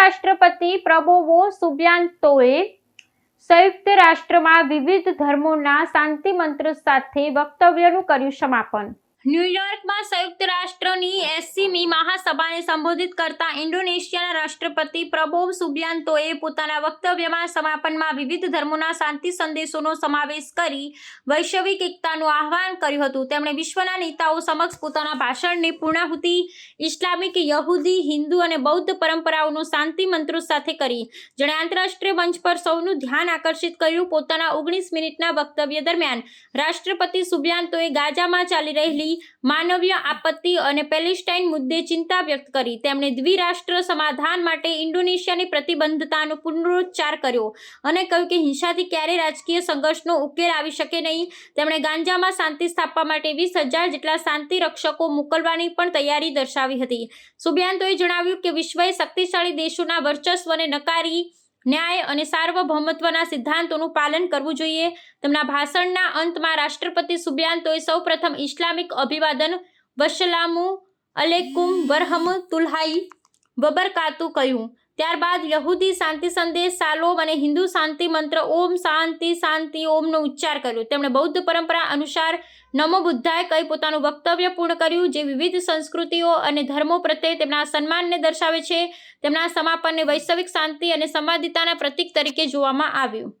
રાષ્ટ્રપતિ પ્રબોવો સુબિયાન્તોએ સંયુક્ત રાષ્ટ્રમાં વિવિધ ધર્મોના શાંતિ મંત્ર સાથે વક્તવ્યનું કર્યું સમાપન. ન્યુયોર્કમાં સંયુક્ત રાષ્ટ્રની એસીમી મહાસભાને સંબોધિત કરતા ઇન્ડોનેશિયાના રાષ્ટ્રપતિ પ્રબોવ સુબિયાન્તોએ પોતાના વક્તવ્યમાં સમાપનમાં વિવિધ ધર્મોના શાંતિ સંદેશોનો સમાવેશ કરી વૈશ્વિક એકતાનું આહ્વાન કર્યું હતું. તેમણે વિશ્વના નેતાઓ સમક્ષ પોતાના ભાષણની પૂર્ણાહુતિ, ઇસ્લામિક, યહૂદી, હિન્દુ અને બૌદ્ધ પરંપરાઓનો શાંતિ મંત્રો સાથે કરી. જેણે આંતરરાષ્ટ્રીય મંચ પર સૌનું ધ્યાન આકર્ષિત કર્યું પોતાના ઓગણીસ મિનિટના વક્તવ્ય દરમિયાન. રાષ્ટ્રપતિ સુબિયાન્તોએ ગાઝામાં ચાલી રહેલી માનવીય આપત્તિ અને પેલેસ્ટાઇન મુદ્દે ચિંતા વ્યક્ત કરી. તેમણે દ્વિરાષ્ટ્ર સમાધાન માટે ઇન્ડોનેશિયાની પ્રતિબદ્ધતાનો પુનરુચ્ચાર કર્યો અને કહ્યું કે હિંસાથી ક્યારેય રાજકીય સંઘર્ષનો ઉકેલ આવી શકે નહીં. તેમણે ગાંજામાં શાંતિ સ્થાપવા માટે વીસ હજાર જેટલા શાંતિ રક્ષકો મોકલવાની પણ તૈયારી દર્શાવી હતી. સુબિયાન્તોએ જણાવ્યું કે વિશ્વએ શક્તિશાળી દેશોના વર્ચસ્વને નકારી, ન્યાય અને સાર્વભૌમત્વના સિદ્ધાંતોનું પાલન કરવું જોઈએ. તેમના ભાષણના અંતમાં રાષ્ટ્રપતિ સુબિયાન્તોએ સૌપ્રથમ ઇસ્લામિક અભિવાદન વસલામુ અલેકુમ વરહમ તુલ્હાઈ વબરકાતુ કહ્યું. ત્યારબાદ યહૂદી શાંતિ સંદેશ, સાલોમ અને હિન્દુ શાંતિ મંત્ર ઓમ શાંતિ શાંતિ ઓમનો ઉચ્ચાર કર્યો. તેમણે બૌદ્ધ પરંપરા અનુસાર નમો બુદ્ધાએ કહી પોતાનું વક્તવ્ય પૂર્ણ કર્યું જે વિવિધ સંસ્કૃતિઓ અને ધર્મો પ્રત્યે તેમના સન્માનને દર્શાવે છે. તેમના સમાપનને વૈશ્વિક શાંતિ અને સંવાદિતાના પ્રતીક તરીકે જોવામાં આવ્યું.